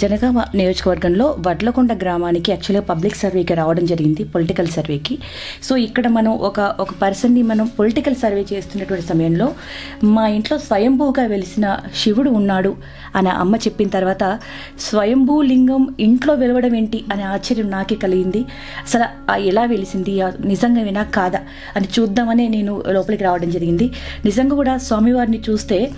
జనగామ నియోజకవర్గంలో వడ్లకొండ గ్రామానికి యాక్చువల్గా పబ్లిక్ సర్వేకి రావడం జరిగింది పొలిటికల్ సర్వేకి సో ఇక్కడ మనం ఒక ఒక పర్సన్ని మనం పొలిటికల్ సర్వే చేస్తున్నటువంటి సమయంలో మా ఇంట్లో స్వయంభూగా వెలిసిన శివుడు ఉన్నాడు అని అమ్మ చెప్పిన తర్వాత స్వయంభూ లింగం ఇంట్లో వెలవడం ఏంటి? అనే ఆశ్చర్యం నాకే కలిగింది. అసలు ఆ ఎలా వెలిసింది? నిజంగా వినా కాదా? అని చూద్దామనే నేను లోపలికి రావడం జరిగింది. నిజంగా కూడా స్వామివారిని చూస్తే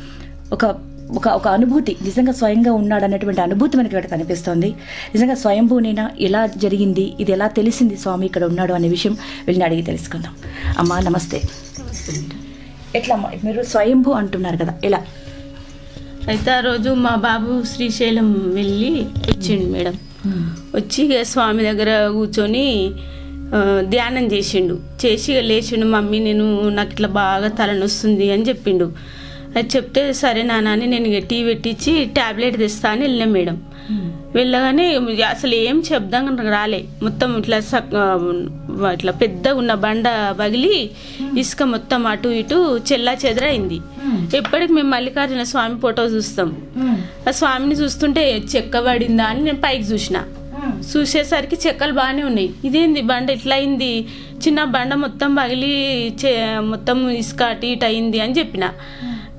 ఒక ఒక ఒక అనుభూతి నిజంగా స్వయంగా ఉన్నాడు అన్నటువంటి అనుభూతి మనకి ఇక్కడ కనిపిస్తోంది. నిజంగా స్వయంభూనేనా? ఎలా జరిగింది? ఇది ఎలా తెలిసింది స్వామి ఇక్కడ ఉన్నాడు అనే విషయం వెళ్ళి అడిగి తెలుసుకుందాం. అమ్మా నమస్తే. ఎట్లా అమ్మా మీరు స్వయంభూ అంటున్నారు కదా ఎలా? అయితే ఆ రోజు మా బాబు శ్రీశైలం వెళ్ళి వచ్చిండు మేడం. వచ్చి స్వామి దగ్గర కూర్చొని ధ్యానం చేసిండు. చేసి లేచిండు మమ్మీ నేను నాకు ఇట్లా బాగా తలనొస్తుంది అని చెప్పిండు. అది చెప్తే సరే నాన్న అని నేను ఇక టీ పెట్టించి ట్యాబ్లెట్ తెస్తా అని వెళ్ళాం మేడం. వెళ్ళగానే అసలు ఏం చెప్దాం రాలే. మొత్తం ఇట్లా ఇట్లా పెద్దగా ఉన్న బండ పగిలి ఇసుక మొత్తం అటు ఇటు చెల్లా చెదరైంది. ఎప్పటికి మేము మల్లికార్జున స్వామి ఫోటో చూస్తాం. ఆ స్వామిని చూస్తుంటే చెక్క పడిందా అని నేను పైకి చూసిన. చూసేసరికి చెక్కలు బాగానే ఉన్నాయి. ఇదేంది బండ ఇట్లా అయింది? చిన్న బండ మొత్తం పగిలి చే- మొత్తం ఇసుక అటు ఇటు అయింది అని చెప్పిన.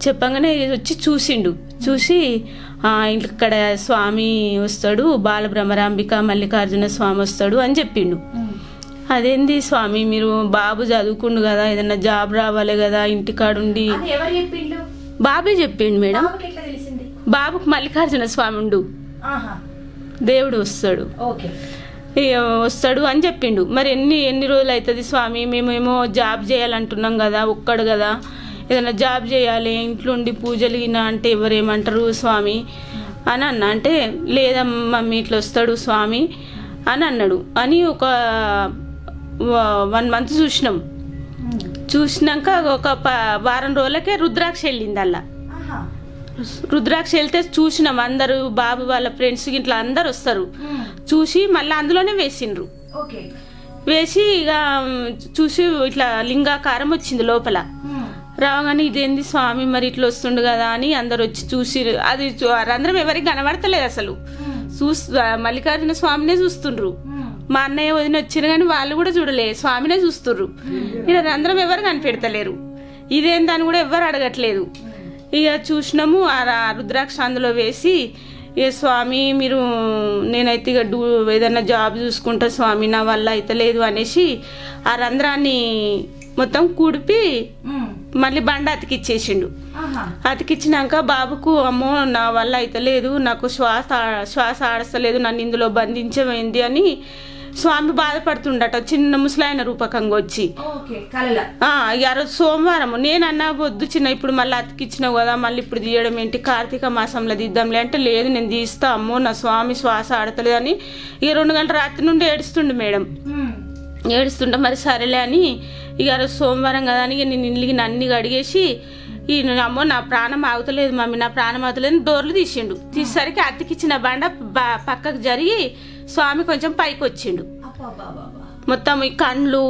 చెప్పంగానే వచ్చి చూసిండు. చూసి "ఆ, ఇక్కడ స్వామి వస్తాడు బాలబ్రహ్మరాంబిక మల్లికార్జున స్వామి వస్తాడు అని చెప్పిండు. అదేంది స్వామి మీరు బాబు చదువుకుండు కదా ఏదన్నా జాబ్ రావాలి కదా ఇంటికాడుండి బాబే చెప్పిండు మేడం. బాబుకు మల్లికార్జున స్వామి ఉండు. దేవుడు వస్తాడు. వస్తాడు అని చెప్పిండు. మరి ఎన్ని ఎన్ని రోజులు అవుతుంది స్వామి? మేమేమో జాబ్ చేయాలంటున్నాం కదా ఒక్కడు కదా. ఏదైనా జాబ్ చేయాలి ఇంట్లో ఉండి పూజలు గిన అంటే ఎవరేమంటారు స్వామి? అని అన్న. అంటే లేదా మమ్మీ ఇట్లా వస్తాడు స్వామి అని అన్నాడు. అని ఒక వన్ మంత్ చూసినాం. చూసినాక ఒక వారం రోజులకే రుద్రాక్ష వెళ్ళింది అలా రుద్రాక్ష వెళ్తే చూసినాం అందరూ బాబు వాళ్ళ ఫ్రెండ్స్ ఇట్లా అందరు వస్తారు. చూసి మళ్ళీ అందులోనే వేసిండ్రు. ఓకే. వేసి ఇక చూసి ఇట్లా లింగాకారం వచ్చింది లోపల. రాగానే ఇదేంది స్వామి మరి ఇట్లా వస్తుండు కదా అని అందరు వచ్చి చూసి అది రంధ్రం ఎవరికి కనబడతలేదు అసలు. చూస్ మల్లికార్జున స్వామినే చూస్తుండ్రు. మా అన్నయ్య వదిన వచ్చిన కానీ వాళ్ళు కూడా చూడలే స్వామినే చూస్తుండ్రు. ఇక రంధ్రం ఎవరు కనిపెడతలేరు. ఇదేందని కూడా ఎవరు అడగట్లేదు. ఇక చూసినాము ఆ రుద్రాక్ష అందులో వేసి ఇక స్వామి మీరు నేనైతే ఇక డూ ఏదన్నా జాబ్ చూసుకుంటా స్వామి నా వల్ల అయితే లేదు అనేసి ఆ రంధ్రాన్ని మొత్తం కూడిపి మళ్ళీ బండ అతికిచ్చేసిండు. అతికిచ్చినాక బాబుకు అమ్మో నా వల్ల అయితే లేదు నాకు శ్వాస శ్వాస ఆడస్తలేదు నన్ను ఇందులో బంధించమైంది అని స్వామి బాధపడుతుండట చిన్న ముసలాయన రూపకంగా వచ్చి. ఆ, రోజు సోమవారం నేనన్నా వద్దు చిన్న ఇప్పుడు మళ్ళీ అతికిచ్చినావు కదా మళ్ళీ ఇప్పుడు తీయడం ఏంటి? కార్తీక మాసంలో తీద్దాంలే అంటే లేదు నేను తీస్తా అమ్మో నా స్వామి శ్వాస ఆడతలేదు అని ఇక రెండు గంటల రాత్రి నుండి ఏడుస్తుండు మేడం. ఏడుస్తుంటే మరి సరేలే అని ఇక సోమవారం కదా అని నేను ఇల్లుకి అన్ని అడిగేసి ఈ అమ్మో నా ప్రాణం ఆగుతలేదు మమ్మీ నా ప్రాణం ఆగుతలేదు అని డోర్లు తీసిండు. తీసేసరికి అతికిచ్చిన బండ పక్కకు జరిగి స్వామి కొంచెం పైకి వచ్చిండు. మొత్తం ఈ కండ్లు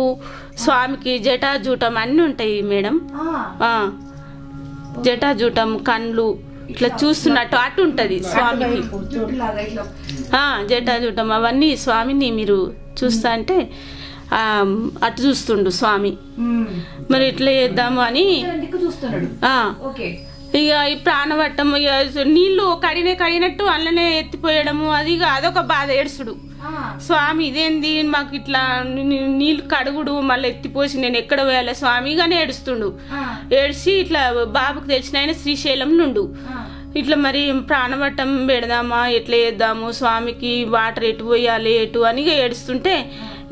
స్వామికి జటాజూటం అన్నీ ఉంటాయి మేడం. జటా జూటం కండ్లు ఇట్లా చూస్తున్నట్టు అటు ఉంటది స్వామికి. జటా జటాజూటం అవన్నీ స్వామిని మీరు చూస్తా అంటే అటు చూస్తుండు స్వామి. మరి ఇట్లా చేద్దాము అని ఇక ఈ ప్రాణవట్టం నీళ్ళు కడినే కడినట్టు అల్లనే ఎత్తిపోయడము అది ఇక అదొక బాధ ఏడుసుడు. స్వామి ఇదేంది? మాకు ఇట్లా నీళ్ళు కడుగుడు మళ్ళీ ఎత్తిపోసి నేను ఎక్కడ పోయాలి? స్వామి కానీ ఏడుస్తుండు. ఏడిసి ఇట్లా బాబుకు తెలిసిన ఆయన శ్రీశైలం నుండు. ఇట్లా మరి ప్రాణవట్టం పెడదామా? ఎట్లా చేద్దాము? స్వామికి వాటర్ ఎటు పోయాలి? ఎటు అని ఏడుస్తుంటే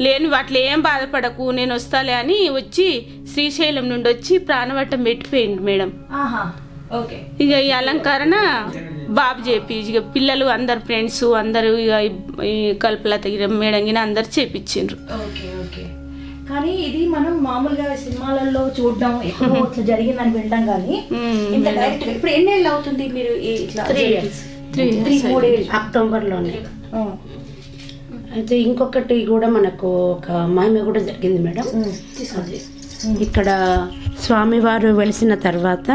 లేని వాటిలో ఏం బాధపడకు నేను వస్తాలే అని వచ్చి శ్రీశైలం నుండి వచ్చి ప్రాణవట్టం పెట్టిపోయింది మేడం. ఓకే. ఇక ఈ అలంకరణ బాబు చెప్పి ఇక పిల్లలు అందరు ఫ్రెండ్స్ అందరూ ఇక ఈ- ఈ కల్పలత గిర మేడం గిన అందరు చేపించిండ్రు ఓకే ఓకే. కానీ ఇది మనం మామూలుగా సినిమాలలో చూడడం ఎక్కడో ఇట్లా జరిగిందని వినడం కానీ. ఇంత డైరెక్ట్ ఇప్పుడు ఎన్నేళ్ళు అవుతుంది మీరు ఇట్లా. Three years. త్రీ మూడేళ్ళు. అక్టోబర్లోనే. ఆ. అయితే ఇంకొకటి కూడా మనకు ఒక మహిమ కూడా జరిగింది మేడం. అది ఇక్కడ స్వామివారు వెలిసిన తర్వాత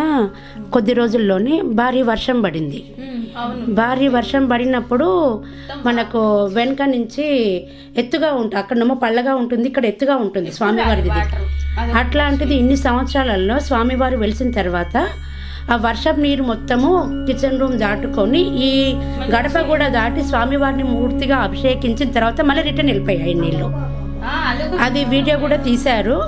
కొద్ది రోజుల్లోనే భారీ వర్షం పడింది. భారీ వర్షం పడినప్పుడు మనకు వెనక నుంచి ఎత్తుగా ఉంటుంది అక్కడేమో పళ్ళగా ఉంటుంది ఇక్కడ ఎత్తుగా ఉంటుంది స్వామివారిది. అట్లాంటిది ఇన్ని సంవత్సరాలలో స్వామివారు వెలిసిన తర్వాత ఆ వర్షపు నీరు మొత్తము కిచెన్ రూమ్ దాటుకొని ఈ గడప కూడా దాటి స్వామివారిని మూర్తిగా అభిషేకించిన తర్వాత మళ్ళీ రిటర్న్ వెళ్ళిపోయాయి నీళ్ళు. అది వీడియో కూడా తీశారు.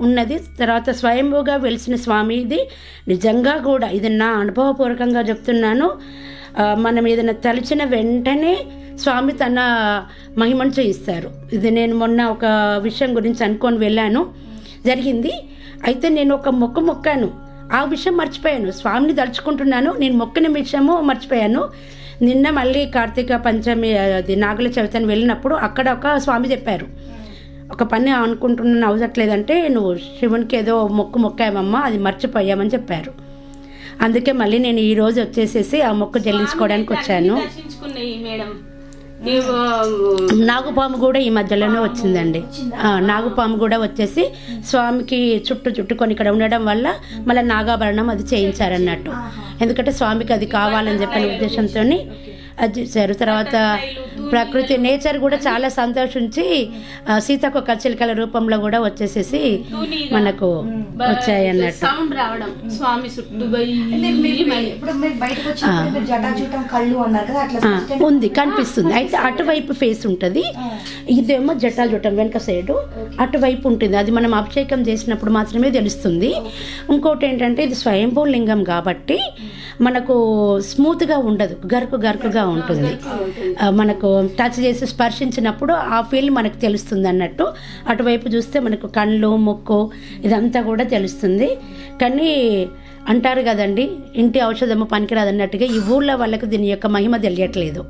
ఉన్నది. తర్వాత స్వయంభూగా వెలిసిన స్వామి ఇది నిజంగా కూడా ఇది నా అనుభవపూర్వకంగా చెప్తున్నాను. మనం ఏదైనా తలిచిన వెంటనే స్వామి తన మహిమను చేయిస్తారు. ఇది నేను మొన్న ఒక విషయం గురించి అనుకొని వెళ్ళాను. జరిగింది. అయితే నేను ఒక మొక్క మొక్కాను. ఆ విషయం మర్చిపోయాను. స్వామిని తలుచుకుంటున్నాను. నేను మొక్కిన విషయము మర్చిపోయాను. నిన్న మళ్ళీ కార్తీక పంచమి అది నాగుల చవితని వెళ్ళినప్పుడు అక్కడ ఒక స్వామి చెప్పారు. ఒక పని అనుకుంటున్నాను అవసట్లేదంటే నువ్వు శివునికి ఏదో మొక్కు మొక్కామమ్మా అది మర్చిపోయామని చెప్పారు. అందుకే మళ్ళీ నేను ఈ రోజు వచ్చేసేసి ఆ మొక్కు చెల్లించుకోవడానికి వచ్చాను. నాగుపాము కూడా ఈ మధ్యలోనే వచ్చిందండి. నాగుపాము కూడా వచ్చేసి స్వామికి చుట్టూ చుట్టుకొని ఇక్కడ ఉండడం వల్ల మళ్ళీ నాగాభరణం అది చేయించారన్నట్టు. ఎందుకంటే స్వామికి అది కావాలని చెప్పిన ఉద్దేశంతో అది చేశారు తర్వాత ప్రకృతి నేచర్ కూడా చాలా సంతోషించి సీతాకొక చిలుకల రూపంలో కూడా వచ్చేసేసి మనకు వచ్చాయి అన్నట్టు సౌండ్ రావడం. స్వామి చుట్టూ పోయి మళ్ళీ. ఇప్పుడు మీరు బయటకు వచ్చినప్పుడు మీరు జటాజూటం కళ్ళు అన్నారు కదా అట్లా ఆ, ఉంది కనిపిస్తుంది. అయితే అటువైపు ఫేస్ ఉంటుంది. ఇదేమో జటాలు చుట్టం వెనక సైడు అటువైపు ఉంటుంది. అది మనం అభిషేకం చేసినప్పుడు మాత్రమే తెలుస్తుంది. ఇంకోటి ఏంటంటే ఇది స్వయంభూ లింగం కాబట్టి మనకు స్మూత్గా ఉండదు. గరుకు గరుకుగా ఉంటుంది. మనకు టచ్ చేసి స్పర్శించినప్పుడు ఆ ఫీల్ మనకు తెలుస్తుంది అన్నట్టు. అటువైపు చూస్తే మనకు కళ్ళు ముక్కు ఇదంతా కూడా తెలుస్తుంది. కానీ అంటారు కదండి ఇంటి ఔషధము పనికిరాదు అన్నట్టుగా ఈ ఊళ్ళో వాళ్ళకి దీని యొక్క మహిమ తెలియట్లేదు.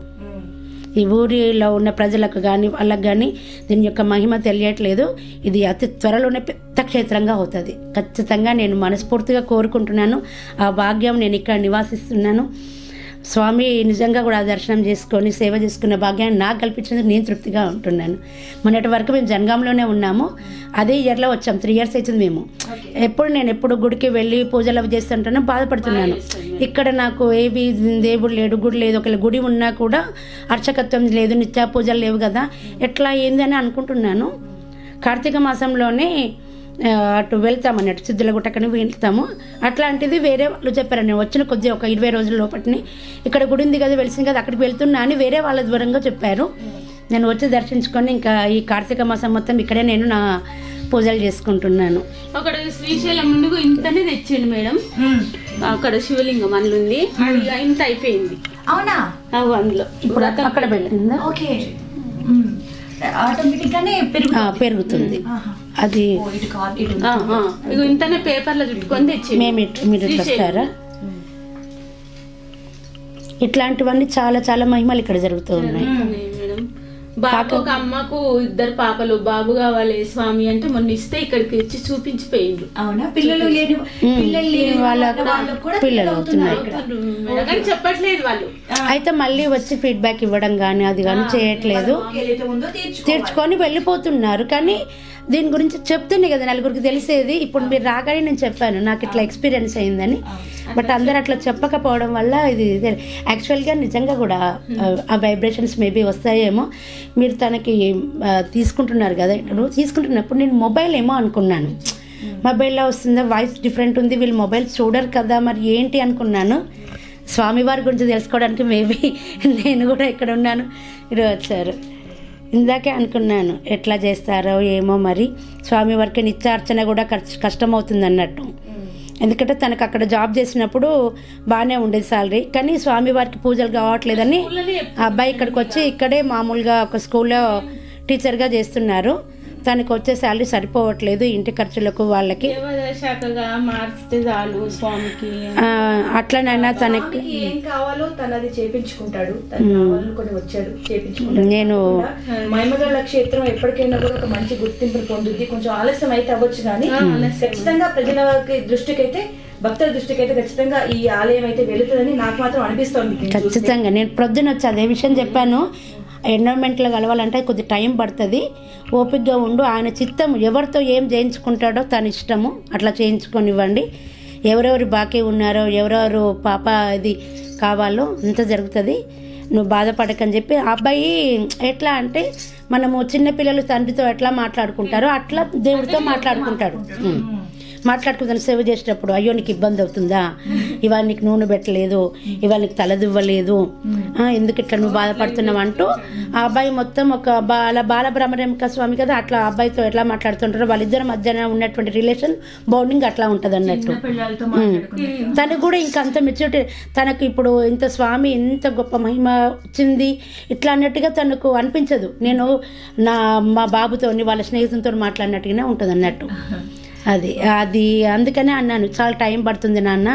ఈ ఊరిలో ఉన్న ప్రజలకు కానీ వాళ్ళకు కానీ దీని యొక్క మహిమ తెలియట్లేదు. ఇది అతి త్వరలోనే పెద్ద క్షేత్రంగా అవుతుంది. ఖచ్చితంగా నేను మనస్ఫూర్తిగా కోరుకుంటున్నాను. ఆ భాగ్యం నేను ఇక్కడ నివాసిస్తున్నాను. స్వామి నిజంగా కూడా దర్శనం చేసుకొని సేవ చేసుకున్న భాగ్యాన్ని నాకు కల్పించినందుకు నేను తృప్తిగా ఉంటున్నాను. మొన్నటి వరకు మేము జనగాంలోనే ఉన్నాము. అదే ఇయర్లో వచ్చాం. త్రీ ఇయర్స్ అవుతుంది మేము. ఎప్పుడు నేను ఎప్పుడు గుడికి వెళ్ళి పూజలు అవి చేస్తుంటానో బాధపడుతున్నాను. ఇక్కడ నాకు ఏవి దేవుడు లేడు గుడి లేదు. ఒకవేళ గుడి ఉన్నా కూడా అర్చకత్వం లేదు నిత్య పూజలు లేవు కదా. ఎట్లా ఏంది అని అనుకుంటున్నాను. కార్తీక మాసంలోనే అటు వెళ్తాం అన్నట్టు సిద్ధులగుట్టకని వెళ్తాము. అట్లాంటిది వేరే వాళ్ళు చెప్పారు నేను వచ్చిన కొద్ది ఒక ఇరవై రోజుల లోపటిని ఇక్కడ గుడి ఉంది కదా వెలిసింది కదా అక్కడికి వెళ్తున్నా అని వేరే వాళ్ళ దూరంగా చెప్పారు. నేను వచ్చి దర్శించుకొని ఇంకా ఈ కార్తీక మాసం మొత్తం ఇక్కడే నేను నా పూజలు చేసుకుంటున్నాను. అక్కడ శ్రీశైలం ముందుకు ఇంతనే తెచ్చిండు మేడం. అక్కడ శివలింగం అందులో ఉంది. ఇంత అయిపోయింది. అవునా? అవు అందులో. ఇప్పుడు అక్కడ పెట్టిందా? ఓకే. ఆటోమేటిక్ గానే పెరుగు ఆ, పెరుగుతుంది. అది ఇంతనే పేపర్లో చుట్టుకొని తెచ్చిండు మేము మీరు వస్తారా? ఇట్లాంటివన్నీ చాలా చాలా మహిమలు ఇక్కడ జరుగుతూ ఉన్నాయి. బాబు ఒక అమ్మకు ఇద్దరు పాపలు బాబు కావాలి స్వామి అంటే మొన్న ఇస్తే ఇక్కడికి వచ్చి చూపించిపోయిండ్రు. అవునా? పిల్లలు లేని పిల్లలు లేని వాళ్ళకు పిల్లలు అవుతున్నారు. కానీ చెప్పట్లేదు వాళ్ళు. అయితే మళ్ళీ వచ్చి ఫీడ్బ్యాక్ ఇవ్వడం కానీ అది కానీ చేయట్లేదు. తీర్చుకొని వెళ్ళిపోతున్నారు. కానీ దీని గురించి చెప్తుంది కదా నలుగురికి తెలిసేది. ఇప్పుడు మీరు రాగానే నేను చెప్పాను నాకు ఇట్లా ఎక్స్పీరియన్స్ అయిందని. బట్ అందరు అట్లా చెప్పకపోవడం వల్ల ఇది యాక్చువల్గా నిజంగా కూడా ఆ, వైబ్రేషన్స్ మేబీ వస్తాయేమో. మీరు తనకి తీసుకుంటున్నారు కదా తీసుకుంటున్నప్పుడు నేను మొబైల్ ఏమో అనుకున్నాను. మొబైల్లో వస్తుందా వాయిస్ డిఫరెంట్ ఉంది వీళ్ళు మొబైల్ చూడరు కదా మరి ఏంటి అనుకున్నాను. స్వామివారి గురించి తెలుసుకోవడానికి మేబీ నేను కూడా ఇక్కడ ఉన్నాను. ఈరోజు వచ్చారు. ఇందాకే అనుకున్నాను ఎట్లా చేస్తారో ఏమో మరి. స్వామివారికి నిత్యార్చన కూడా కష్ట- కష్టమవుతుంది అన్నట్టు ఎందుకంటే తనకు అక్కడ జాబ్ చేసినప్పుడు బాగానే ఉండేది సాలరీ. కానీ స్వామివారికి పూజలు కావట్లేదని ఆ అబ్బాయి ఇక్కడికి వచ్చి ఇక్కడే మామూలుగా ఒక స్కూల్లో టీచర్గా చేస్తున్నారు. తనకు వచ్చే శాలరీ సరిపోవట్లేదు ఇంటి ఖర్చులకు వాళ్ళకి. మార్చితే చాలు స్వామికి. అట్లనైనా తనకి ఏం కావాలో తను అది చేపించుకుంటాడు కూడా వచ్చాడు చేపించుకుంటాడు నేను మహిమగల క్షేత్రం ఎప్పటికైనా కూడా ఒక మంచి గుర్తింపును పొందుద్ది. కొంచెం ఆలస్యం అయితే అవ్వచ్చు కానీ ఖచ్చితంగా ప్రజలకి దృష్టికి అయితే భక్తుల దృష్టికి అయితే ఖచ్చితంగా ఈ ఆలయం అయితే వెళుతుందని నాకు మాత్రం అనిపిస్తోంది. ఖచ్చితంగా. నేను ప్రొద్దున వచ్చి అదే విషయం చెప్పాను. ఎన్విరాన్మెంట్లో కలవాలంటే కొద్ది టైం పడుతుంది. ఓపికగా ఉండు. ఆయన చిత్తం ఎవరితో ఏం చేయించుకుంటాడో తన ఇష్టము. అట్లా చేయించుకొనివ్వండి. ఎవరెవరు బాకీ ఉన్నారో ఎవరెవరు పాప ఇది కావాలో అంత జరుగుతుంది. నువ్వు బాధపడకని చెప్పి అబ్బాయి ఎట్లా అంటే మనము చిన్నపిల్లలు తండ్రితో ఎట్లా మాట్లాడుకుంటారో అట్లా దేవుడితో మాట్లాడుకుంటాడు. ఉం. మాట్లాడుకుంటాను సేవ చేసేటప్పుడు అయ్యో నీకు ఇబ్బంది అవుతుందా? ఇవాళ నీకు నూనె పెట్టలేదు ఇవాళ నీకు తలదివ్వలేదు ఎందుకు ఇట్లా నువ్వు బాధపడుతున్నావు అంటూ ఆ అబ్బాయి మొత్తం ఒక బాల బాలబ్రహ్మరేమిక స్వామి కదా అట్లా ఆ అబ్బాయితో ఎట్లా మాట్లాడుతుంటారో వాళ్ళిద్దరి మధ్యన ఉన్నటువంటి రిలేషన్ బౌండింగ్ అట్లా ఉంటుంది అన్నట్టు. తనకు కూడా ఇంకా అంత మెచ్యూరిటీ తనకు ఇప్పుడు ఇంత స్వామి ఇంత గొప్ప మహిమ వచ్చింది ఇట్లా అన్నట్టుగా తనకు అనిపించదు. నేను నా మా బాబుతో వాళ్ళ స్నేహితులతో మాట్లాడినట్టుగానే ఉంటుంది అన్నట్టు. అది అది అందుకనే అన్నాను చాలా టైం పడుతుంది నాన్న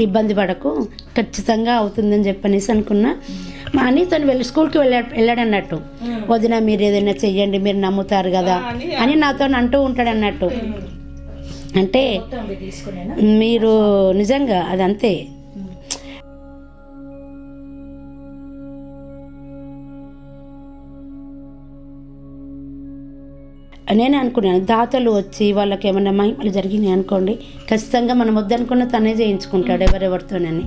ఇబ్బంది పడకు ఖచ్చితంగా అవుతుందని చెప్పనేసి అనుకున్నా. మా అని తను వెళ్ళి స్కూల్కి వెళ్ళా వెళ్ళాడు అన్నట్టు వదిన మీరు ఏదైనా చెయ్యండి మీరు నమ్ముతారు కదా అని నాతో అంటూ ఉంటాడు అన్నట్టు అంటే మీరు నిజంగా అదంతే. నేనే అనుకున్నాను. దాతలు వచ్చి వాళ్ళకి ఏమైనా మహిమలు జరిగినాయి అనుకోండి ఖచ్చితంగా మనం వద్దనుకున్న తనే చేయించుకుంటాడు ఎవరెవరితోనని.